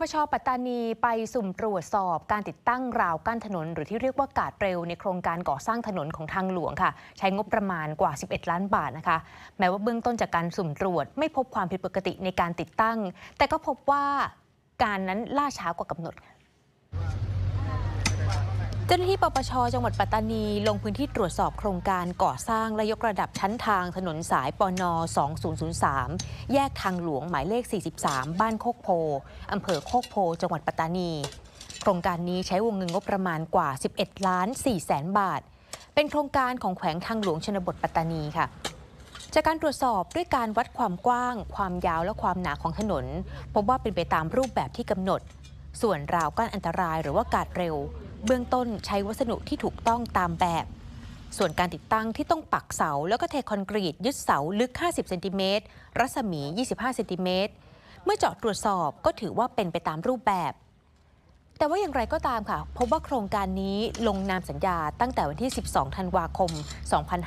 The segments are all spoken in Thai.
ปชปัตตานีไปสุ่มตรวจสอบการติดตั้งราวกั้นถนน หรือที่เรียกว่ากาดเร็วในโครงการก่อสร้างถนนของทางหลวงค่ะ ใช้งบประมาณกว่า 11 ล้านบาทนะคะ แม้ว่าเบื้องต้นจากการสุ่มตรวจ ไม่พบความผิดปกติในการติดตั้ง แต่ก็พบว่าการนั้นล่าช้ากว่ากำหนด จ้าหน้าที่ปปช จังหวัดปัตตานี ลงพื้นที่ตรวจสอบโครงการก่อสร้างและยกระดับชั้นทางถนนสายปน 2003 แยกทางหลวงหมายเลข 43 บ้านโคกโพ อำเภอโคกโพ จังหวัดปัตตานี โครงการนี้ใช้วงเงินงบประมาณกว่า 11 ล้าน4แสนบาท เป็นโครงการของแขวงทางหลวงชนบทปัตตานีค่ะจากการตรวจสอบด้วยการวัดความกว้าง ความยาวและความหนาของถนน พบว่าเป็นไปตามรูปแบบที่กำหนด ส่วนราวกั้นอันตรายหรือว่ากาดเร็ว เบื้องต้นใช้วัสดุที่ถูกต้องตามแบบ ส่วนการติดตั้งที่ต้องปักเสา แล้วก็เทคอนกรีตยึดเสาลึก 50เซนติเมตรรัศมี 25เซนติเมตรเมื่อเจาะตรวจสอบก็ถือว่าเป็นไปตามรูปแบบ แต่ว่าอย่างไรก็ตามค่ะ พบว่าโครงการนี้ลงนามสัญญาตั้งแต่วันที่ 12 ธันวาคม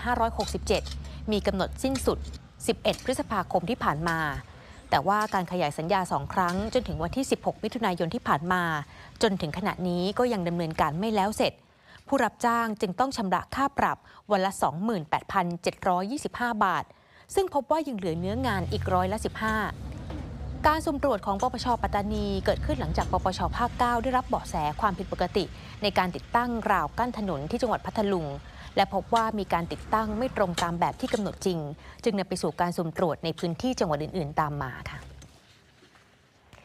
2567 มีกำหนดสิ้นสุด 11 พฤษภาคมที่ผ่านมา แต่ว่าการขยายสัญญาสองครั้ง จนถึงวันที่ 16 มิถุนายนที่ผ่านมา จนถึงขณะนี้ก็ยังดำเนินการไม่แล้วเสร็จ ผู้รับจ้างจึงต้องชำระค่าปรับวันละ 28,725 บาท ซึ่งพบว่ายังเหลือเนื้องานอีกร้อยละ 15 การสุ่มตรวจของปปชปัตตานีเกิดขึ้นหลังจากปปชภาค 9 ได้รับเบาะแสความผิดปกติ ในการติดตั้งราวกั้นถนนที่จังหวัดพัทลุง และพบว่ามีการติดตั้งไม่ตรงตามแบบที่กำหนดจริง จึงนำไปสู่การสุ่มตรวจในพื้นที่จังหวัดอื่น ๆ ตามมาค่ะ